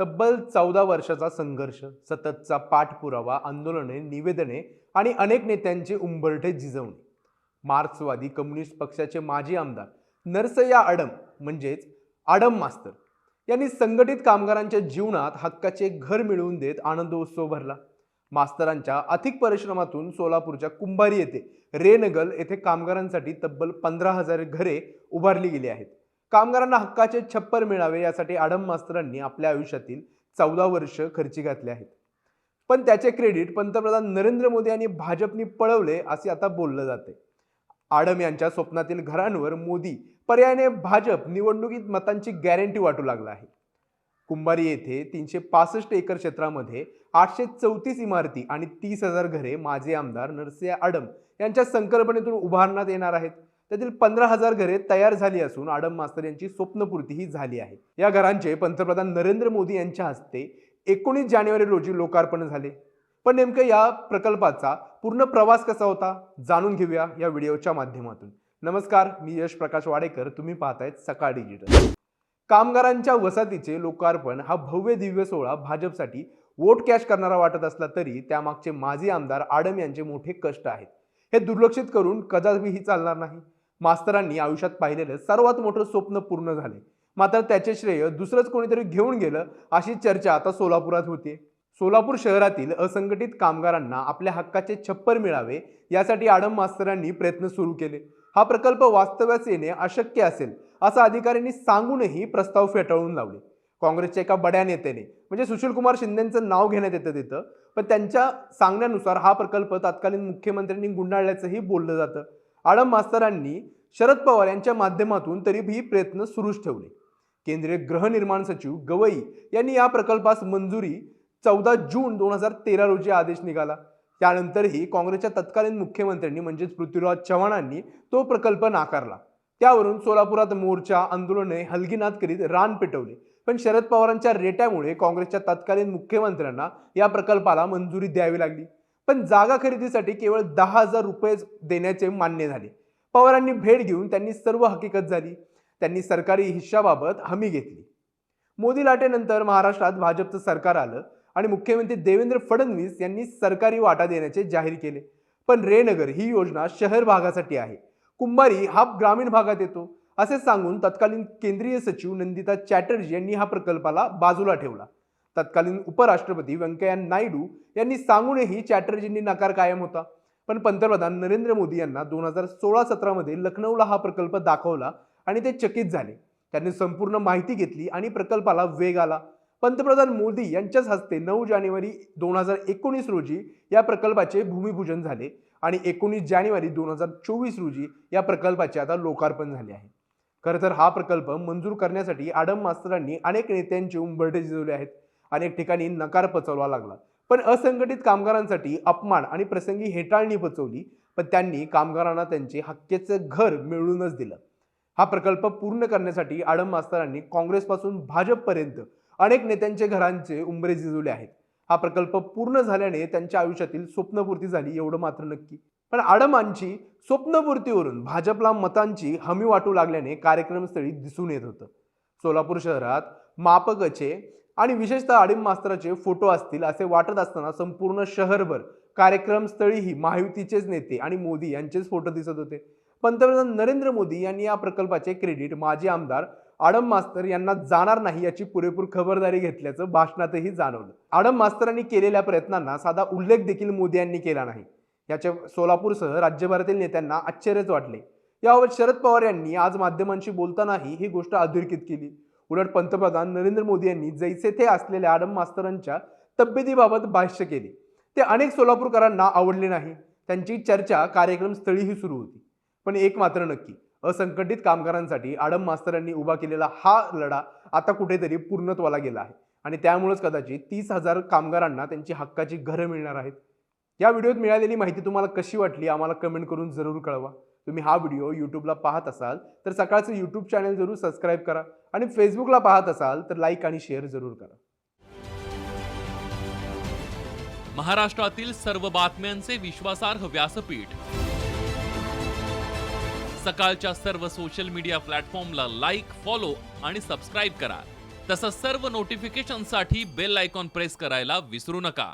तब्बल चौदा वर्षाचा संघर्ष सततचा पाठपुरावा आंदोलने निवेदने आणि अनेक नेत्यांचे उंबरठे झिजवणे मार्क्सवादी कम्युनिस्ट पक्षाचे माजी आमदार नरसय्या आडम म्हणजेच आडम मास्तर यांनी संघटित कामगारांच्या जीवनात हक्काचे घर मिळवून देत आनंदोत्सव भरला. मास्तरांच्या अथिक परिश्रमातून सोलापूरच्या कुंभारी येथे रेनगल येथे कामगारांसाठी तब्बल पंधरा हजार घरे उभारली गेली आहेत. कामगारांना हक्काचे छप्पर मिळावे यासाठी आडम मास्तरांनी आपल्या आयुष्यातील चौदा वर्ष खर्ची घातले आहेत. पण त्याचे क्रेडिट पंतप्रधान नरेंद्र मोदी आणि भाजपनी पळवले असे आता बोललं जाते आडम यांच्या स्वप्नातील घरांवर मोदी पर्यायाने भाजप निवडणुकीत मतांची गॅरंटी वाटू लागला आहे. कुंभारी येथे तीनशे पासष्ट एकर क्षेत्रामध्ये आठशे चौतीस इमारती आणि तीस हजार घरे माजी आमदार नरसिंह आडम यांच्या संकल्पनेतून उभारण्यात येणार आहेत. त्यातील पंधरा हजार घरे तयार झाली असून आडम मास्तर यांची स्वप्नपूर्तीही झाली आहे. या घरांचे पंतप्रधान नरेंद्र मोदी यांच्या हस्ते एकोणीस जानेवारी रोजी लोकार्पण झाले. पण नेमकं या प्रकल्पाचा पूर्ण प्रवास कसा होता जाणून घेऊया या व्हिडिओच्या माध्यमातून. नमस्कार मी यश प्रकाश वाडेकर. तुम्ही पाहतायत सकाळ डिजिटल. कामगारांच्या वसाहतीचे लोकार्पण हा भव्य दिव्य सोहळा भाजपसाठी वोट कॅश करणारा वाटत असला तरी त्यामागचे माजी आमदार आडम यांचे मोठे कष्ट आहेत. हे दुर्लक्षित करून कदापिही चालणार नाही. मास्तरांनी आयुष्यात पाहिलेलं सर्वात मोठं स्वप्न पूर्ण झाले. मात्र त्याचे श्रेय दुसरंच कोणीतरी घेऊन गेलं अशी चर्चा आता सोलापुरात होते सोलापूर शहरातील असंघटित कामगारांना आपल्या हक्काचे छप्पर मिळावे यासाठी आडम मास्तरांनी प्रयत्न सुरू केले. हा प्रकल्प वास्तव्यास येणे अशक्य असेल असं अधिकाऱ्यांनी सांगूनही प्रस्ताव फेटाळून लावले. काँग्रेसच्या एका बड्या नेत्याने म्हणजे सुशीलकुमार शिंदेचं नाव घेण्यात येतं तिथं पण त्यांच्या सांगण्यानुसार हा प्रकल्प तत्कालीन मुख्यमंत्र्यांनी गुंडाळल्याचंही बोललं जातं. आडम मास्तरांनी शरद पवार यांच्या माध्यमातून तरीही प्रयत्न सुरूच ठेवले. केंद्रीय गृहनिर्माण सचिव गवई यांनी या प्रकल्पास मंजुरी चौदा जून दोन हजार तेरा रोजी आदेश निघाला. त्यानंतरही काँग्रेसच्या तत्कालीन मुख्यमंत्र्यांनी म्हणजेच पृथ्वीराज चव्हाणांनी तो प्रकल्प नाकारला. त्यावरून सोलापुरात मोर्चा आंदोलने हलगीनाथ करीत रान पेटवले. पण शरद पवारांच्या रेट्यामुळे काँग्रेसच्या तत्कालीन मुख्यमंत्र्यांना या प्रकल्पाला मंजुरी द्यावी लागली. पण जागा खरेदीसाठी केवळ दहा हजार रुपये देण्याचे मान्य झाले. पवारांनी भेट घेऊन त्यांनी सर्व हकीकत झाली. त्यांनी सरकारी हिश्शाबाबत हमी घेतली. मोदी लाटेनंतर महाराष्ट्रात भाजपचं सरकार आलं आणि मुख्यमंत्री देवेंद्र फडणवीस यांनी सरकारी वाटा देण्याचे जाहीर केले. पण रेनगर ही योजना शहर भागासाठी आहे. कुंभारी हा ग्रामीण भागात येतो असे सांगून तत्कालीन केंद्रीय सचिव नंदिता चॅटर्जी यांनी हा प्रकल्पाला बाजूला ठेवला. तत्कालीन उपराष्ट्रपती व्यंकय्या नायडू यांनी सांगूनही चॅटर्जींनी नकार कायम होता. पण पंतप्रधान नरेंद्र मोदी यांना दोन हजार सोळा सतरामध्ये लखनौला हा प्रकल्प दाखवला आणि ते चकित झाले. त्यांनी संपूर्ण माहिती घेतली आणि प्रकल्पाला वेग आला. पंतप्रधान मोदी यांच्याच हस्ते नऊ जानेवारी दोन हजार एकोणीस रोजी या प्रकल्पाचे भूमिपूजन झाले आणि एकोणीस जानेवारी दोन हजार चोवीस रोजी या प्रकल्पाचे आता लोकार्पण झाले आहे. खरं तर हा प्रकल्प मंजूर करण्यासाठी आडम मास्तरांनी अनेक नेत्यांचे उंबरटे झिजवले आहेत. अनेक ठिकाणी नकार पचवला लागला. पण असंघटित कामगारांसाठी अपमान आणि प्रसंगी हेटाळणी पचवली पण त्यांनी कामगारांना त्यांचे हक्केचं घर मिळवूनच दिलं. हा प्रकल्प पूर्ण करण्यासाठी आडम मास्तरांनी काँग्रेसपासून भाजपपर्यंत अनेक नेत्यांचे घरांचे उंबरे झिजवले आहेत. हा प्रकल्प पूर्ण झाल्याने त्यांच्या आयुष्यातील स्वप्नपूर्ती झाली एवढं मात्र नक्की. पण आडमांची स्वप्नपूर्तीवरून भाजपला मतांची हमी वाटू लागल्याने कार्यक्रमस्थळी दिसून येत होतं. सोलापूर शहरात मापकचे आणि विशेषतः आडीम मास्तराचे फोटो असतील असे वाटत असताना संपूर्ण शहरभर कार्यक्रमस्थळीही महायुतीचेच नेते आणि मोदी यांचेच फोटो दिसत होते. पंतप्रधान नरेंद्र मोदी यांनी या प्रकल्पाचे क्रेडिट माजी आमदार आडम मास्तर यांना जाणार नाही याची पुरेपूर खबरदारी घेतल्याचं भाषणातही जाणवलं. आडम मास्तरांनी केलेल्या प्रयत्नांना साधा उल्लेख देखील मोदी यांनी केला नाही. याच्या सोलापूरसह राज्यभरातील नेत्यांना आश्चर्यच वाटले. याबाबत शरद पवार यांनी आज माध्यमांशी बोलतानाही ही गोष्ट अधोरेखित केली. उलट पंतप्रधान नरेंद्र मोदी यांनी जैसे ते असलेल्या आडम मास्तरांच्या तब्येतीबाबत भाष्य केले. ते अनेक सोलापूरकरांना आवडले नाही. त्यांची चर्चा कार्यक्रम स्थळीही सुरू होती. पण एक मात्र नक्की असंघटित कामगारांसाठी आडम मास्तरांनी उभा केलेला हा लढा आता कुठेतरी पूर्णत्वाला गेला आहे. आणि त्यामुळेच कदाचित तीस हजार कामगारांना त्यांची हक्काची घरं मिळणार आहेत. या व्हिडिओत मिळालेली माहिती तुम्हाला कशी वाटली आम्हाला कमेंट करून जरूर कळवा. तुम्ही हा व्हिडिओ यूट्यूबला पाहत असाल तर सकाळचं यूट्यूब चॅनल जरूर सबस्क्राईब करा आणि फेसबुकला पाहत असाल तर लाईक आणि शेअर जरूर करा. महाराष्ट्रातील सर्व बातम्यांचे विश्वासार्ह व्यासपीठ. सकाळच्या सर्व सोशल मीडिया प्लॅटफॉर्मला लाईक फॉलो आणि सबस्क्राईब करा. तसंच सर्व नोटिफिकेशनसाठी बेल आयकॉन प्रेस करायला विसरू नका.